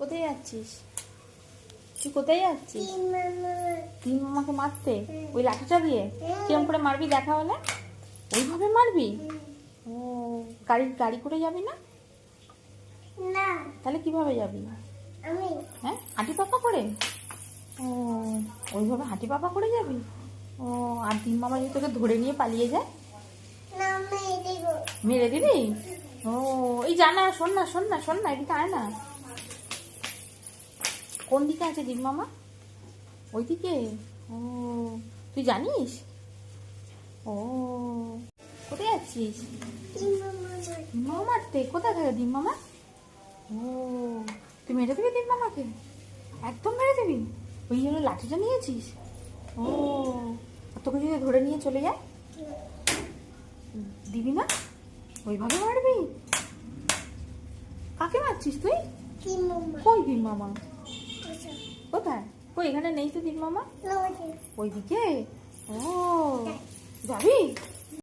কোথায় যাচ্ছিস? তুই কোথায় যাচ্ছিস? তিন মামাকে মারতে? ওই লাঠিটা দিয়ে কিরম করে মারবি দেখা হলে? ওইভাবে মারবি? ও গাড়ি গাড়ি করে যাবি না? না। তাহলে কীভাবে যাবি? আমি। হ্যাঁ? হাঁটি পাপা করে? ও ওইভাবে হাঁটি পাপা করে যাবি? ও আর তিন মামা যদি তোকে ধরে নিয়ে পালিয়ে যায়? মেরে দিবি? ও এই জানা শোন না শোন না শোন না এদিকে আয় না। কোন দিকে আছে দিন মামা? ওইদিকে? ও তুই জানিস? ও কোথায় যাচ্ছিস দিন মামা মারতে কোথায় থাকে দিন মামা? ও তুই মেরে দিবি দিন মামাকে? একদম মেরে দিবি? ওই জন্য লাঠিটা নিয়েছিস? ও আর তোকে যদি ধরে নিয়ে চলে যায়? দিবি না? ওইভাবে মারবি? কাকে মারছিস তুই? কই দিন মামা? কোথায়? কই এখানে নেই তো দিন মামা নয় ওইদিকে? ও যাবি?